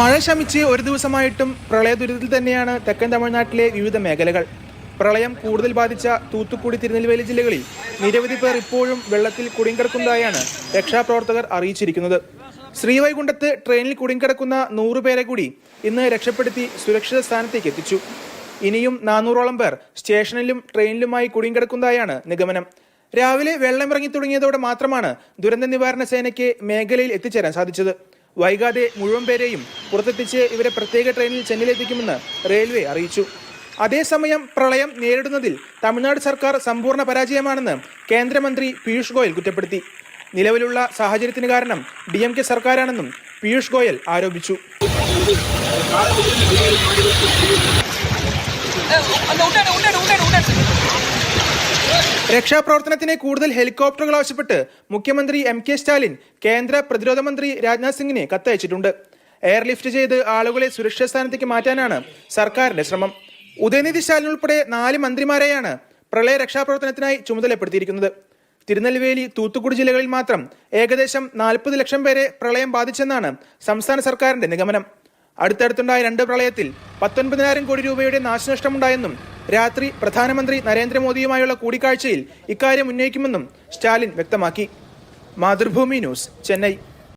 മഴ ശമിച്ച് ഒരു ദിവസമായിട്ടും പ്രളയ ദുരിതത്തിൽ തന്നെയാണ് തെക്കൻ തമിഴ്നാട്ടിലെ വിവിധ മേഖലകൾ. പ്രളയം കൂടുതൽ ബാധിച്ച തൂത്തുക്കുടി തിരുനെൽവേലി ജില്ലകളിൽ നിരവധി പേർ ഇപ്പോഴും വെള്ളത്തിൽ കുടുങ്ങിക്കിടക്കുന്നതായാണ് രക്ഷാപ്രവർത്തകർ അറിയിച്ചിരിക്കുന്നത്. ശ്രീവൈകുണ്ഠത്ത് ട്രെയിനിൽ കുടുങ്ങിക്കിടക്കുന്ന നൂറ് പേരെ കൂടി ഇന്ന് രക്ഷപ്പെടുത്തി സുരക്ഷിത സ്ഥാനത്തേക്ക് എത്തിച്ചു. ഇനിയും നാനൂറോളം പേർ സ്റ്റേഷനിലും ട്രെയിനിലുമായി കുടുങ്ങിക്കിടക്കുന്നതായാണ് നിഗമനം. രാവിലെ വെള്ളമിറങ്ങി തുടങ്ങിയതോടെ മാത്രമാണ് ദുരന്ത നിവാരണ സേനയ്ക്ക് മേഖലയിൽ എത്തിച്ചേരാൻ സാധിച്ചത്. വൈകാതെ മുഴുവൻ പേരെയും പുറത്തെത്തിച്ച് ഇവരെ പ്രത്യേക ട്രെയിനിൽ ചെന്നൈയിലെത്തിക്കുമെന്ന് റെയിൽവേ അറിയിച്ചു. അതേസമയം പ്രളയം നേരിടുന്നതിൽ തമിഴ്നാട് സർക്കാർ സമ്പൂർണ പരാജയമാണെന്ന് കേന്ദ്രമന്ത്രി പീയൂഷ് ഗോയൽ കുറ്റപ്പെടുത്തി. നിലവിലുള്ള സാഹചര്യത്തിന് കാരണം ഡി എം കെ സർക്കാരാണെന്നും പീയൂഷ് ഗോയൽ ആരോപിച്ചു. രക്ഷാപ്രവർത്തനത്തിന് കൂടുതൽ ഹെലികോപ്റ്ററുകൾ ആവശ്യപ്പെട്ട് മുഖ്യമന്ത്രി എം കെ സ്റ്റാലിൻ കേന്ദ്ര പ്രതിരോധ മന്ത്രി രാജ്നാഥ് സിംഗിന് കത്തയച്ചിട്ടുണ്ട്. എയർലിഫ്റ്റ് ചെയ്ത് ആളുകളെ സുരക്ഷിത സ്ഥാനത്തേക്ക് മാറ്റാനാണ് സർക്കാരിന്റെ ശ്രമം. ഉദയനിധി സ്റ്റാലിൻ ഉൾപ്പെടെ നാല് മന്ത്രിമാരെയാണ് പ്രളയ രക്ഷാപ്രവർത്തനത്തിനായി ചുമതലപ്പെടുത്തിയിരിക്കുന്നത്. തിരുനെൽവേലി തൂത്തുക്കുടി ജില്ലകളിൽ മാത്രം ഏകദേശം നാൽപ്പത് ലക്ഷം പേരെ പ്രളയം ബാധിച്ചെന്നാണ് സംസ്ഥാന സർക്കാരിന്റെ നിഗമനം. അടുത്തടുത്തുണ്ടായ രണ്ട് പ്രളയത്തിൽ പത്തൊൻപതിനായിരം കോടി രൂപയുടെ നാശനഷ്ടമുണ്ടായെന്നും രാത്രി പ്രധാനമന്ത്രി നരേന്ദ്രമോദിയുമായുള്ള കൂടിക്കാഴ്ചയിൽ ഇക്കാര്യം ഉന്നയിക്കുമെന്നും സ്റ്റാലിൻ വ്യക്തമാക്കി. മാതൃഭൂമി ന്യൂസ് ചെന്നൈ.